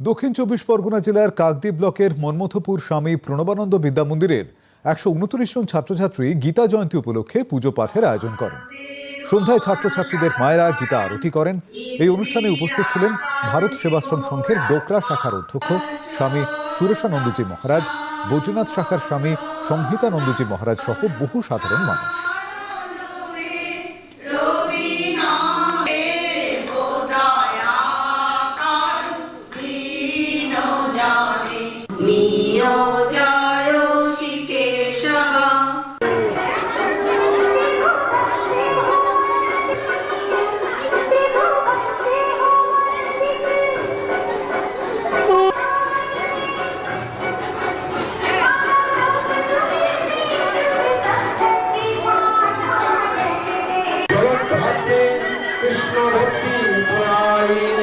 দক্ষিণ চব্বিশ পরগনা জেলার কাকদ্বীপ ব্লকের মন্মথপুর স্বামী প্রণবানন্দ বিদ্যা মন্দিরের একশো উনত্রিশ জন ছাত্রছাত্রী গীতা জয়ন্তী উপলক্ষে পুজো পাঠের আয়োজন করেন। সন্ধ্যায় ছাত্রছাত্রীদের মায়েরা গীতা আরতি করেন। এই অনুষ্ঠানে উপস্থিত ছিলেন ভারত সেবাশ্রম সংঘের ডোকরা শাখার অধ্যক্ষ স্বামী সুরেশানন্দজি মহারাজ, বৈদ্যনাথ শাখার স্বামী সংহিতানন্দজি মহারাজ সহ বহু সাধারণ মানুষ। কৃষ্ণ ভক্তি পরায়ণ